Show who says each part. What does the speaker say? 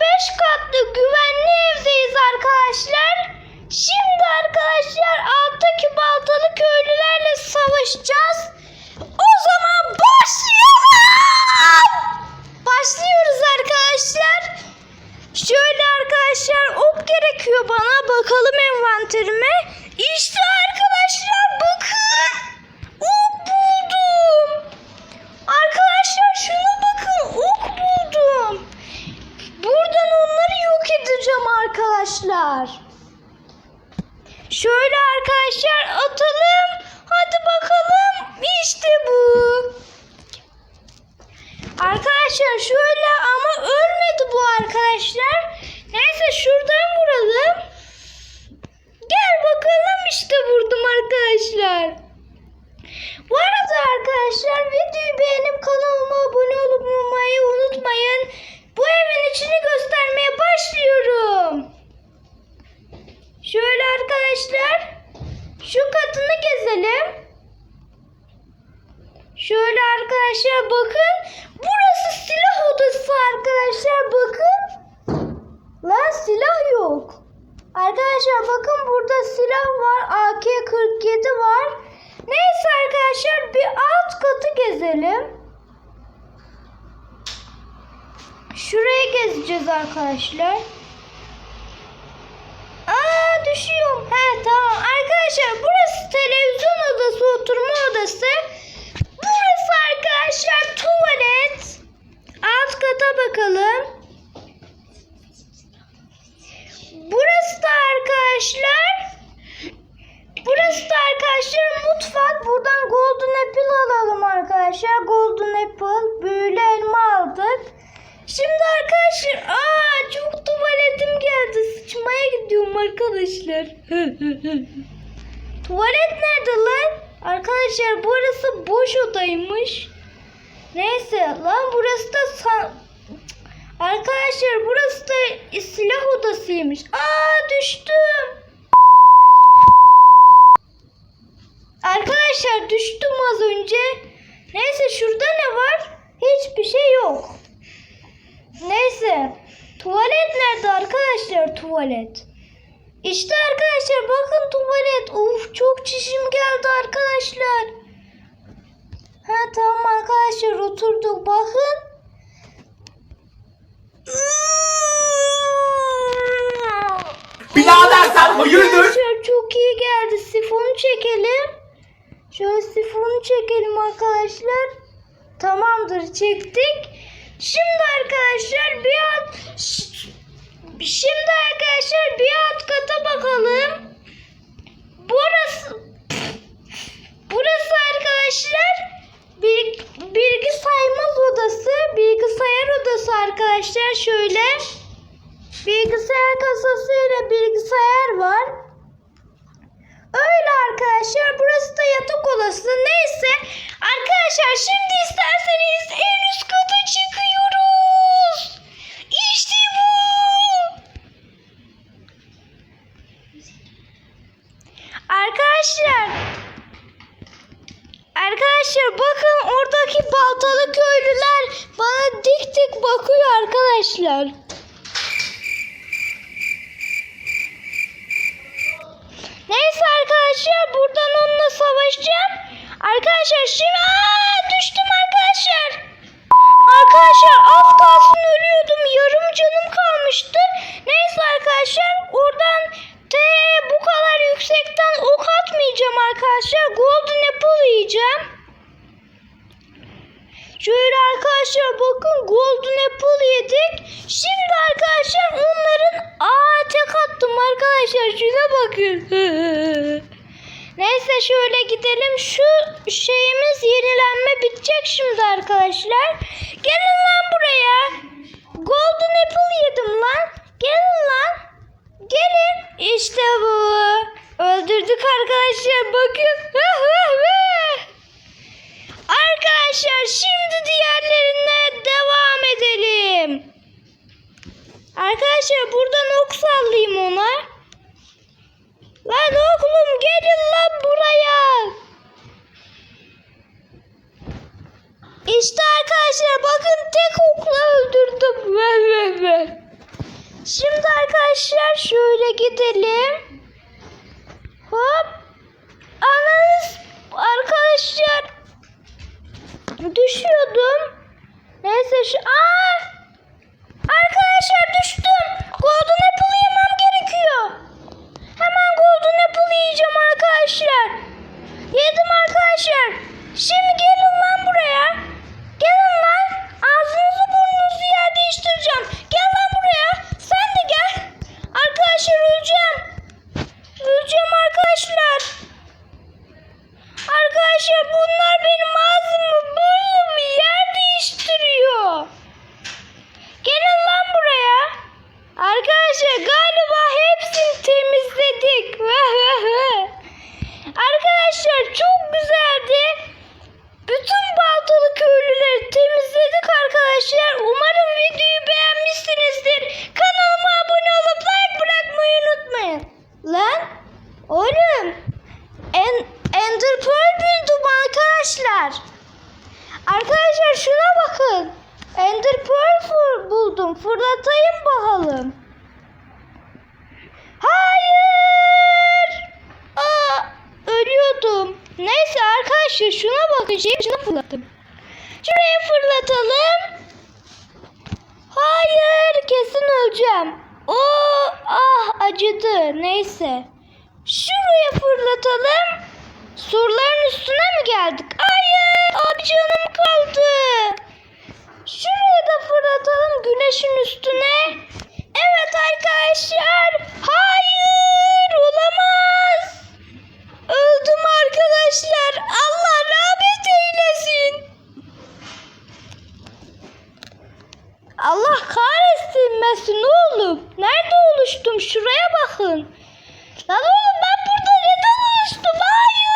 Speaker 1: 5 katlı güvenli evdeyiz arkadaşlar. Şimdi arkadaşlar alttaki baltalı köylülerle savaşacağız. O zaman başlayalım. Başlıyoruz arkadaşlar. Şöyle arkadaşlar ok gerekiyor bana. Bakalım envanterime. İşte arkadaşlar bakın. Ok buldum. Arkadaşlar şuna bakın. Ok buldum. Buradan onları yok edeceğim arkadaşlar. Şöyle arkadaşlar atalım. Hadi bakalım. İşte bu. Arkadaşlar şöyle ama ölmedi bu arkadaşlar. Neyse şuradan vuralım. Gel bakalım işte vurdum arkadaşlar. Bu arada arkadaşlar videoyu beğenip kanalıma abone olmayı unutmayın. Bu evin içini göstermeye başlıyorum. Şöyle arkadaşlar şu katını gezelim. Şöyle arkadaşlar bakın. Burası silah odası arkadaşlar bakın. Lan silah yok. Arkadaşlar bakın burada silah var. AK-47 var. Neyse arkadaşlar bir alt katı gezelim. Şuraya gezeceğiz arkadaşlar. Aa düşüyorum. He tamam. Arkadaşlar burası televizyon odası, oturma odası. Burası arkadaşlar tuvalet. Alt kata bakalım. Burası da arkadaşlar arkadaşlar mutfak. Buradan golden apple alalım arkadaşlar. Golden apple. Büyülü elma aldık. Şimdi arkadaşlar aa çok tuvaletim geldi. Sıçmaya gidiyorum arkadaşlar. Tuvalet nerede lan? Arkadaşlar burası boş odaymış. Neyse lan burası da sa- Arkadaşlar burası da silah odasıymış. Aa düştüm. Arkadaşlar düştüm az önce. Neyse şurada ne var? Hiçbir şey yok. Neyse. Tuvalet nerede arkadaşlar tuvalet? İşte arkadaşlar bakın tuvalet. Uf çok çişim geldi arkadaşlar. Ha tamam arkadaşlar oturduk bakın.
Speaker 2: Birader sen hayırdır?
Speaker 1: Arkadaşlar çok iyi geldi. Sifonu çekelim. Şöyle sifonu çekelim arkadaşlar. Tamamdır çektik. Şimdi arkadaşlar bir alt Şimdi arkadaşlar bir alt kata bakalım. Burası Burası arkadaşlar bir, bilgi saymaz odası, bilgisayar odası arkadaşlar şöyle. Bilgisayar kasasıyla bilgisayar var. Öyle arkadaşlar. Burası da yatak odası. Neyse. Arkadaşlar şimdi isterseniz en üst kata çıkıyoruz. İşte bu. Arkadaşlar. Arkadaşlar bakın oradaki baltalı köylüler bana dik dik bakıyor arkadaşlar. Neyse arkadaşlar buradan onunla savaşacağım. Arkadaşlar şimdi Aa, düştüm arkadaşlar. Arkadaşlar az kalsın ölüyordum. Yarım canım kalmıştı. Neyse arkadaşlar oradan te bu kadar yüksekten ok atmayacağım arkadaşlar. Golden apple yiyeceğim. Şöyle arkadaşlar bakın golden apple yedik. Şimdi arkadaşlar onların aa tek attım arkadaşlar şuna bakın. Neyse şöyle gidelim. Şu şeyimiz yenilenme bitecek şimdi arkadaşlar. Gelin lan buraya. Golden apple yedim lan. Gelin lan. Gelin. İşte bu. Öldürdük arkadaşlar. Bakın. Arkadaşlar şimdi diğerlerine devam edelim. Arkadaşlar buradan ok sallayayım ona. Lan oğlum gelin lan buraya. İşte arkadaşlar bakın tek okla öldürdüm. Ver ver ver. Şimdi arkadaşlar şöyle gidelim. Hop. Ananız arkadaşlar düşüyordum. Neyse şu Aa! Arkadaşlar düştüm. Golden Apple yemem gerekiyor. Hemen Golden Apple yiyeceğim arkadaşlar. Yedim arkadaşlar. Şimdi gelin lan buraya. Gelin lan. Ağzınızı burnunuzu yer değiştireceğim. Gel lan buraya. Sen de gel. Arkadaşlar öleceğim. Öleceğim arkadaşlar. Arkadaşlar bunlar benim ağzımı burnumu yer değiştiriyor. Gelin lan buraya. Arkadaşlar galiba hepsini temizledik. Arkadaşlar çok güzeldi. Bütün baltalı köylüleri temizledik arkadaşlar. Umarım videoyu beğenmişsinizdir. Kanalıma abone olup like bırakmayı unutmayın. Lan oğlum en, Ender Pearl buldum arkadaşlar. Arkadaşlar şuna bakın. Ender Pearl fır- buldum. Fırlatayım bakalım. Hayır. Aa, ölüyordum. Neyse arkadaşlar şuna bakın. Şey, şuna fırlattım. Şuraya fırlatalım. Hayır kesin öleceğim. Oo, ah acıdı. Neyse. Şuraya fırlatalım. Surların üstüne mi geldik? Hayır. Abi canım kaldı. Şuraya da fırlatalım güneşin üstüne. Evet arkadaşlar. Nerede oluştum? Şuraya bakın. Lan oğlum ben burada neden oluştum? Hayır.